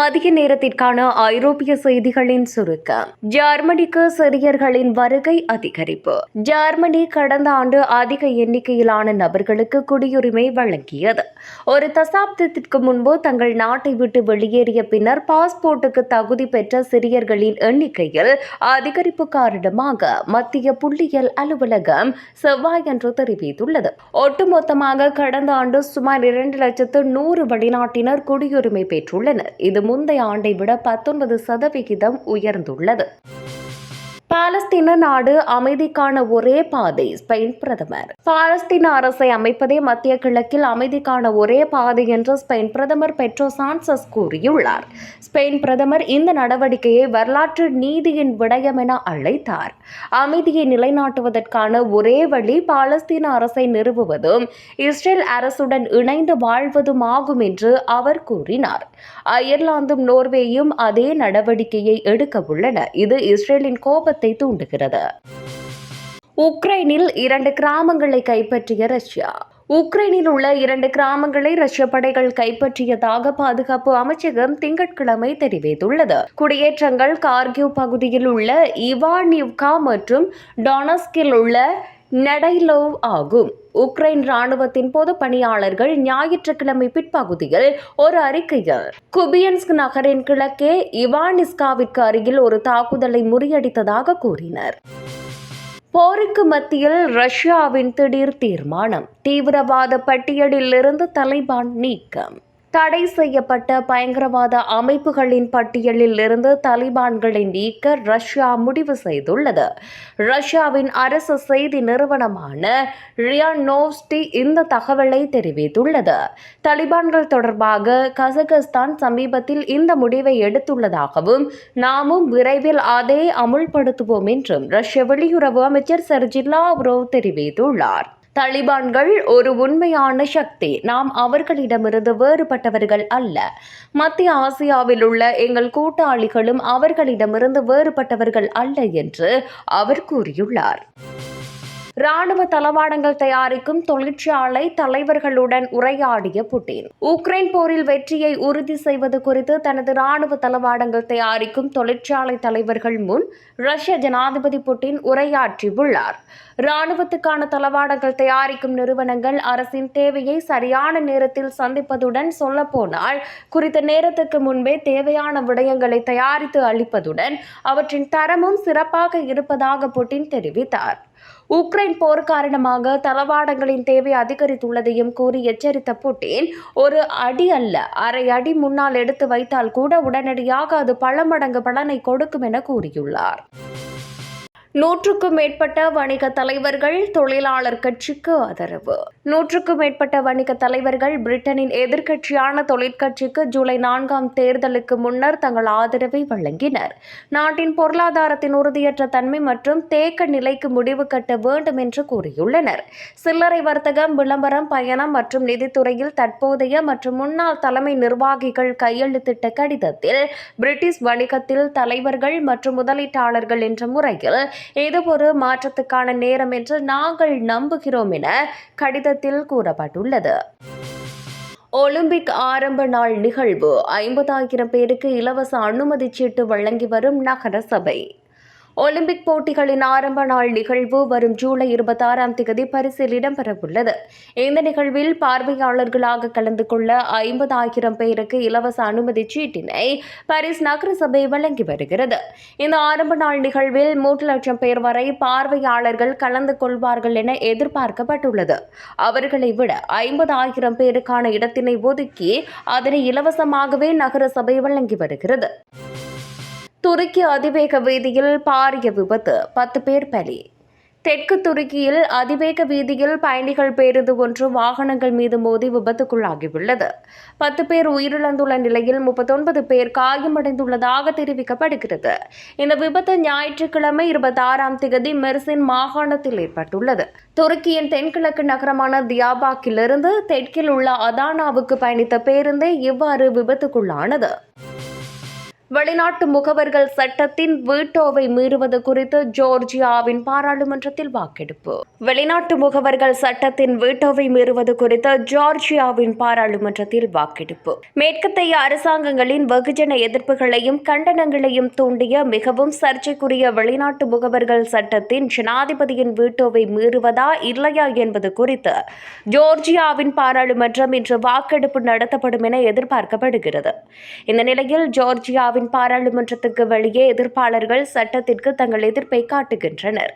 மதிய நேரத்திற்கான ஐரோப்பிய செய்திகளின் சுருக்கம். ஜெர்மனிக்கு சிறியர்களின் வருகை அதிகரிப்பு. ஜெர்மனி கடந்த ஆண்டு அதிக எண்ணிக்கையிலான நபர்களுக்கு குடியுரிமை வழங்கியது. ஒரு தசாப்தத்திற்கு முன்பு தங்கள் நாட்டை விட்டு வெளியேறிய பின்னர் பாஸ்போர்ட்டுக்கு தகுதி பெற்ற சிறியர்களின் எண்ணிக்கையில் அதிகரிப்பு காரணமாக மத்திய புள்ளியியல் அலுவலகம் செவ்வாயன்று தெரிவித்துள்ளது. ஒட்டுமொத்தமாக கடந்த ஆண்டு சுமார் இரண்டு லட்சத்து நூறு வெளிநாட்டினர் குடியுரிமை பெற்றுள்ளனர். இது முந்தைய ஆண்டை விட பத்தொன்பது சதவிகிதம் உயர்ந்துள்ளது. பாலஸ்தீன நாடு அமைதிக்கான ஒரே பாதை ஸ்பெயின் பிரதமர். பாலஸ்தீன அரசை அமைப்பதே மத்திய கிழக்கில் அமைதிக்கான ஒரே பாதை என்று ஸ்பெயின் பிரதமர் பெட்ரோ சான்சஸ் கூறியுள்ளார். ஸ்பெயின் பிரதமர் இந்த நடவடிக்கையை வரலாற்று நீதியின் விடயம் என அழைத்தார். அமைதியை நிலைநாட்டுவதற்கான ஒரே வழி பாலஸ்தீன அரசை நிறுவுவதும் இஸ்ரேல் அரசுடன் இணைந்து வாழ்வதும் ஆகும் என்று அவர் கூறினார். அயர்லாந்தும் நோர்வேயும் அதே நடவடிக்கையை எடுக்க உள்ளன. இது இஸ்ரேலின் கோபத்தை தூண்டுகிறது. உக்ரைனில் இரண்டு கிராமங்களை கைப்பற்றிய ரஷ்யா. உக்ரைனில் உள்ள இரண்டு கிராமங்களை ரஷ்ய படைகள் கைப்பற்றியதாக பாதுகாப்பு அமைச்சகம் திங்கட்கிழமை தெரிவித்துள்ளது. குடியேற்றங்கள் கார்கிவ் பகுதியில் உள்ள இவானிவ்கா மற்றும் டொனஸ்கில் உள்ள நெடைலோவ் ஆகும். உக்ரைன் ராணுவத்தின் பொது பணியாளர்கள் ஞாயிற்றுக்கிழமை பிற்பகுதியில் ஒரு அறிக்கையில் குபியன்ஸ்க் நகரின் கிழக்கே இவானிஸ்காவிற்கு அருகில் ஒரு தாக்குதலை முறியடித்ததாக கூறினர். போருக்கு மத்தியில் ரஷ்யாவின் திடீர் தீர்மானம் தீவிரவாத பட்டியலில் இருந்து தலைபான் நீக்கம். தடை செய்யப்பட்ட பயங்கரவாத அமைப்புகளின் பட்டியலில் இருந்து தலிபான்களை நீக்க ரஷ்யா முடிவு செய்துள்ளது. ரஷ்யாவின் அரசு செய்தி நிறுவனமான ரியானோவ்ஸ்டி இந்த தகவலை தெரிவித்துள்ளது. தலிபான்கள் தொடர்பாக கசகஸ்தான் சமீபத்தில் இந்த முடிவை எடுத்துள்ளதாகவும் நாமும் விரைவில் அதை அமுல்படுத்துவோம் என்றும் ரஷ்ய வெளியுறவு அமைச்சர் செர்ஜி லாவ்ரோவ் தெரிவித்துள்ளார். தலிபான்கள் ஒரு உண்மையான சக்தி. நாம் அவர்களிடமிருந்து வேறுபட்டவர்கள் அல்ல. மத்திய ஆசியாவில் உள்ள எங்கள் கூட்டாளிகளும் அவர்களிடமிருந்து வேறுபட்டவர்கள் அல்ல என்று அவர் கூறியுள்ளார். ராணுவ தளவாடங்கள் தயாரிக்கும் தொழிற்சாலை தலைவர்களுடன் உரையாடிய புட்டின். உக்ரைன் போரில் வெற்றியை உறுதி செய்வது குறித்து தனது ராணுவ தளவாடங்கள் தயாரிக்கும் தொழிற்சாலை தலைவர்கள் முன் ரஷ்ய ஜனாதிபதி புட்டின் உரையாற்றியுள்ளார். ராணுவத்துக்கான தளவாடங்கள் தயாரிக்கும் நிறுவனங்கள் அரசின் தேவையை சரியான நேரத்தில் சந்திப்பதுடன் சொல்லப்போனால் குறித்த நேரத்துக்கு முன்பே தேவையான விடயங்களை தயாரித்து அளிப்பதுடன் அவற்றின் தரமும் சிறப்பாக இருப்பதாக புட்டின் தெரிவித்தார். உக்ரைன் போர் காரணமாக தளவாடங்களின் தேவை அதிகரித்துள்ளதையும் கூறி எச்சரித்த புட்டின் ஒரு அடி அல்ல அரை அடி முன்னால் எடுத்து வைத்தால் கூட உடனடியாக அது பல மடங்கு பலனை கொடுக்கும் என கூறியுள்ளார். நூற்றுக்கும் மேற்பட்ட வணிக தலைவர்கள் தொழிலாளர் கட்சிக்கு ஆதரவு. நூற்றுக்கும் மேற்பட்ட வணிக தலைவர்கள் பிரிட்டனின் எதிர்க்கட்சியான தொழிற்கட்சிக்கு ஜூலை நான்காம் தேர்தலுக்கு முன்னர் தங்கள் ஆதரவை வழங்கினர். நாட்டின் பொருளாதாரத்தின் உறுதியற்ற தன்மை மற்றும் தேக்க நிலைக்கு முடிவு கட்ட வேண்டும் என்று கூறியுள்ளனர். சில்லறை வர்த்தகம் விளம்பரம் பயணம் மற்றும் நிதித்துறையில் தற்போதைய மற்றும் முன்னாள் தலைமை நிர்வாகிகள் கையெழுத்திட்ட கடிதத்தில் பிரிட்டிஷ் வணிகத்தில் தலைவர்கள் மற்றும் முதலீட்டாளர்கள் என்ற முறையில் இது ஒரு மாற்றத்துக்கான நேரம் என்று நாங்கள் நம்புகிறோம் என கடிதத்தில் கூறப்பட்டுள்ளது. ஒலிம்பிக் ஆரம்ப நாள் நிகழ்வு ஐம்பதாயிரம் பேருக்கு இலவச அனுமதி சீட்டு வழங்கி வரும் நகரசபை ஒலிம்பிக் போட்டிகளின் ஆரம்ப நாள் நிகழ்வு வரும் ஜூலை இருபத்தாறாம் தேதி பரிசில் இடம்பெறவுள்ளது. இந்த நிகழ்வில் பார்வையாளர்களாக கலந்து கொள்ள ஐம்பதாயிரம் பேருக்கு இலவச அனுமதி சீட்டினை பாரிஸ் நகர சபை வழங்கி வருகிறது. இந்த ஆரம்ப நாள் நிகழ்வில் மூன்று லட்சம் பேர் வரை பார்வையாளர்கள் கலந்து கொள்வார்கள் என எதிர்பார்க்கப்பட்டுள்ளது. அவர்களை விட ஐம்பதாயிரம் பேருக்கான இடத்தினை ஒதுக்கி அதனை இலவசமாகவே நகர சபை வழங்கி வருகிறது. துருக்கி அதிவேக வீதியில் பாரிய விபத்து. பத்து பேர் பலி. தெற்கு துருக்கியில் அதிவேக வீதியில் பயணிகள் பேருந்து ஒன்று வாகனங்கள் மீது மோதி விபத்துக்குள்ளாகியுள்ளது. பத்து பேர் உயிரிழந்துள்ள நிலையில் முப்பத்தொன்பது பேர் காயமடைந்துள்ளதாக தெரிவிக்கப்படுகிறது. இந்த விபத்து ஞாயிற்றுக்கிழமை இருபத்தாறாம் தேதி மெர்சின் மாகாணத்தில் ஏற்பட்டுள்ளது. துருக்கியின் தென்கிழக்கு நகரமான தியாபாக்கிலிருந்து தெற்கில் உள்ள அதானாவுக்கு பயணித்த பேருந்தே இவ்வாறு விபத்துக்குள்ளானது. வெளிநாட்டு முகவர்கள் சட்டத்தின் வீட்டோவை மீறுவது குறித்து ஜோர்ஜியாவின் பாராளுமன்றத்தில் வாக்கெடுப்பு. வெளிநாட்டு முகவர்கள் சட்டத்தின் வீட்டோவை மீறுவது குறித்து ஜோர்ஜியாவின் பாராளுமன்றத்தில் வாக்கெடுப்பு. மேற்கத்தைய அரசாங்கங்களின் வெகுஜன எதிர்ப்புகளையும் கண்டனங்களையும் தூண்டிய மிகவும் சர்ச்சைக்குரிய வெளிநாட்டு முகவர்கள் சட்டத்தின் ஜனாதிபதியின் வீட்டோவை மீறுவதா இல்லையா என்பது குறித்து ஜோர்ஜியாவின் பாராளுமன்றம் இன்று வாக்கெடுப்பு நடத்தப்படும் என எதிர்பார்க்கப்படுகிறது. இந்த நிலையில் ஜோர்ஜியாவின் பாராளுமன்றத்துக்கு வெளியே எதிர்ப்பாளர்கள் சட்டத்திற்கு தங்கள் எதிர்ப்பை காட்டுகின்றனர்.